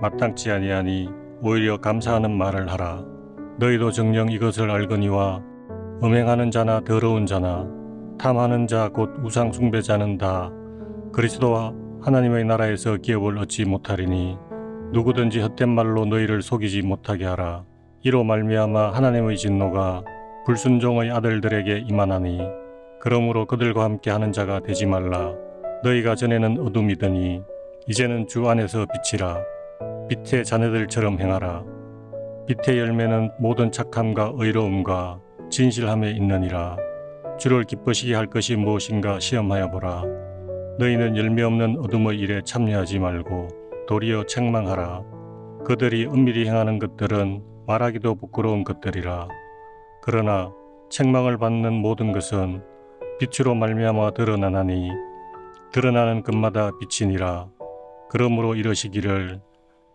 마땅치 아니하니 오히려 감사하는 말을 하라. 너희도 정녕 이것을 알거니와 음행하는 자나 더러운 자나 탐하는 자 곧 우상 숭배자는 다 그리스도와 하나님의 나라에서 기업을 얻지 못하리니 누구든지 헛된 말로 너희를 속이지 못하게 하라. 이로 말미암아 하나님의 진노가 불순종의 아들들에게 임하나니 그러므로 그들과 함께 하는 자가 되지 말라. 너희가 전에는 어둠이더니 이제는 주 안에서 빛이라. 빛의 자녀들처럼 행하라. 빛의 열매는 모든 착함과 의로움과 진실함에 있느니라. 주를 기쁘시게 할 것이 무엇인가 시험하여 보라. 너희는 열매 없는 어둠의 일에 참여하지 말고 도리어 책망하라. 그들이 은밀히 행하는 것들은 말하기도 부끄러운 것들이라. 그러나 책망을 받는 모든 것은 빛으로 말미암아 드러나나니 드러나는 것마다 빛이니라. 그러므로 이러시기를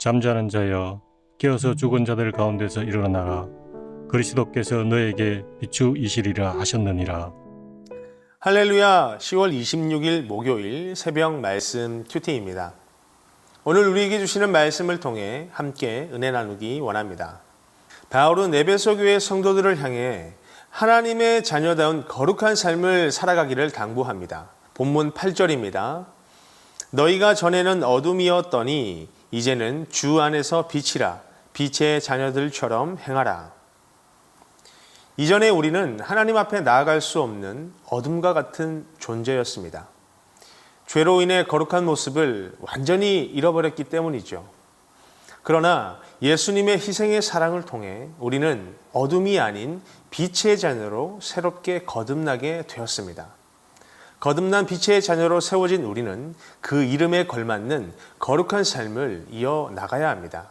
잠자는 자여 깨어서 죽은 자들 가운데서 일어나라. 그리스도께서 너에게 비추이시리라 하셨느니라. 할렐루야 10월 26일 목요일 새벽 말씀 큐티입니다. 오늘 우리에게 주시는 말씀을 통해 함께 은혜 나누기 원합니다. 바울은 에베소 교회 성도들을 향해 하나님의 자녀다운 거룩한 삶을 살아가기를 당부합니다. 본문 8절입니다. 너희가 전에는 어둠이었더니 이제는 주 안에서 빛이라 빛의 자녀들처럼 행하라. 이전에 우리는 하나님 앞에 나아갈 수 없는 어둠과 같은 존재였습니다. 죄로 인해 거룩한 모습을 완전히 잃어버렸기 때문이죠. 그러나 예수님의 희생의 사랑을 통해 우리는 어둠이 아닌 빛의 자녀로 새롭게 거듭나게 되었습니다. 거듭난 빛의 자녀로 세워진 우리는 그 이름에 걸맞는 거룩한 삶을 이어 나가야 합니다.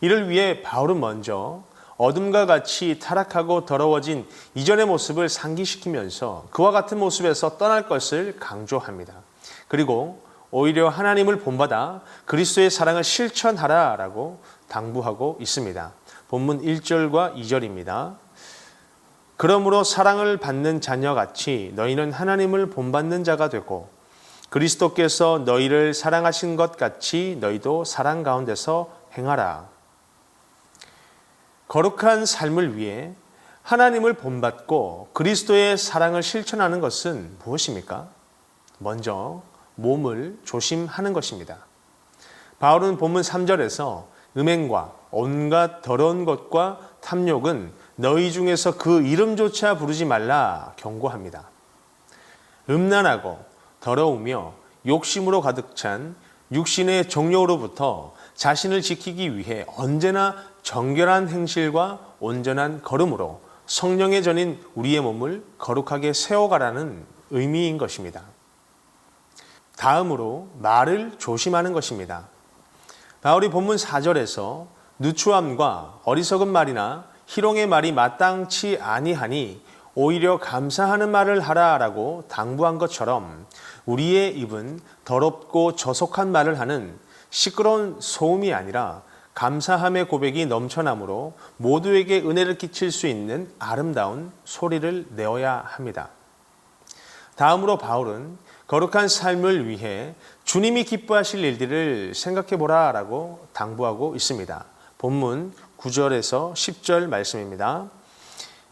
이를 위해 바울은 먼저 어둠과 같이 타락하고 더러워진 이전의 모습을 상기시키면서 그와 같은 모습에서 떠날 것을 강조합니다. 그리고 오히려 하나님을 본받아 그리스도의 사랑을 실천하라라고 당부하고 있습니다. 본문 1절과 2절입니다. 그러므로 사랑을 받는 자녀같이 너희는 하나님을 본받는 자가 되고 그리스도께서 너희를 사랑하신 것 같이 너희도 사랑 가운데서 행하라. 거룩한 삶을 위해 하나님을 본받고 그리스도의 사랑을 실천하는 것은 무엇입니까? 먼저 몸을 조심하는 것입니다. 바울은 본문 3절에서 음행과 온갖 더러운 것과 탐욕은 너희 중에서 그 이름조차 부르지 말라 경고합니다. 음란하고 더러우며 욕심으로 가득 찬 육신의 정욕으로부터 자신을 지키기 위해 언제나 정결한 행실과 온전한 걸음으로 성령의 전인 우리의 몸을 거룩하게 세워가라는 의미인 것입니다. 다음으로 말을 조심하는 것입니다. 바울이 본문 4절에서 누추함과 어리석은 말이나 희롱의 말이 마땅치 아니하니 오히려 감사하는 말을 하라라고 당부한 것처럼 우리의 입은 더럽고 저속한 말을 하는 시끄러운 소음이 아니라 감사함의 고백이 넘쳐나므로 모두에게 은혜를 끼칠 수 있는 아름다운 소리를 내어야 합니다. 다음으로 바울은 거룩한 삶을 위해 주님이 기뻐하실 일들을 생각해 보라라고 당부하고 있습니다. 본문 9절에서 10절 말씀입니다.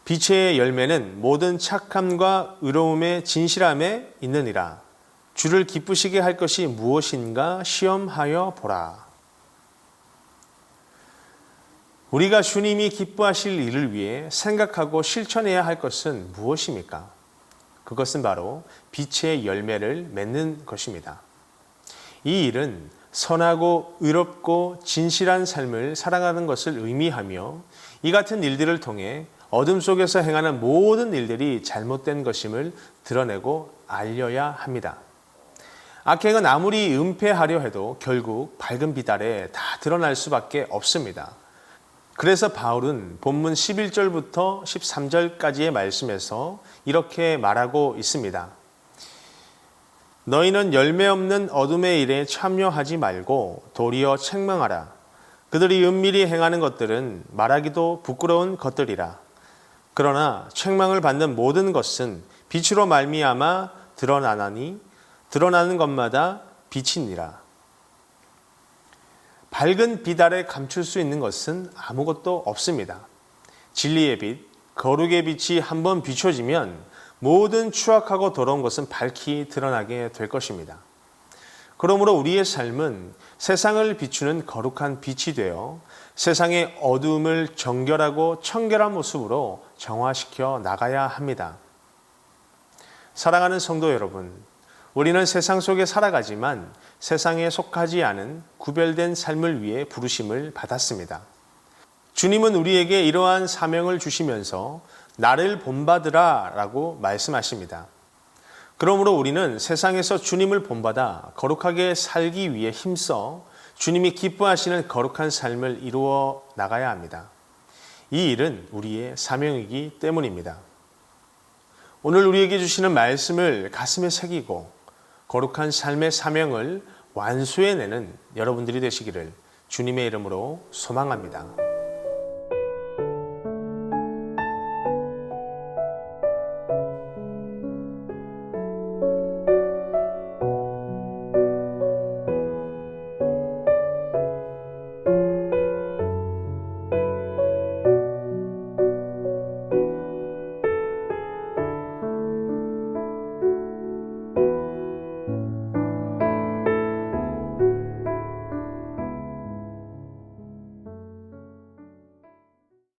빛의 열매는 모든 착함과 의로움의 진실함에 있느니라. 주를 기쁘시게 할 것이 무엇인가 시험하여 보라. 우리가 주님이 기뻐하실 일을 위해 생각하고 실천해야 할 것은 무엇입니까? 그것은 바로 빛의 열매를 맺는 것입니다. 이 일은 선하고 의롭고 진실한 삶을 살아가는 것을 의미하며 이 같은 일들을 통해 어둠 속에서 행하는 모든 일들이 잘못된 것임을 드러내고 알려야 합니다. 악행은 아무리 은폐하려 해도 결국 밝은 빛 아래 다 드러날 수밖에 없습니다. 그래서 바울은 본문 11절부터 13절까지의 말씀에서 이렇게 말하고 있습니다. 너희는 열매 없는 어둠의 일에 참여하지 말고 도리어 책망하라. 그들이 은밀히 행하는 것들은 말하기도 부끄러운 것들이라. 그러나 책망을 받는 모든 것은 빛으로 말미암아 드러나나니 드러나는 것마다 빛이니라. 밝은 빛 아래 감출 수 있는 것은 아무것도 없습니다. 진리의 빛, 거룩의 빛이 한번 비춰지면 모든 추악하고 더러운 것은 밝히 드러나게 될 것입니다. 그러므로 우리의 삶은 세상을 비추는 거룩한 빛이 되어 세상의 어두움을 정결하고 청결한 모습으로 정화시켜 나가야 합니다. 사랑하는 성도 여러분, 우리는 세상 속에 살아가지만 세상에 속하지 않은 구별된 삶을 위해 부르심을 받았습니다. 주님은 우리에게 이러한 사명을 주시면서 나를 본받으라 라고 말씀하십니다. 그러므로 우리는 세상에서 주님을 본받아 거룩하게 살기 위해 힘써 주님이 기뻐하시는 거룩한 삶을 이루어 나가야 합니다. 이 일은 우리의 사명이기 때문입니다. 오늘 우리에게 주시는 말씀을 가슴에 새기고 거룩한 삶의 사명을 완수해내는 여러분들이 되시기를 주님의 이름으로 소망합니다.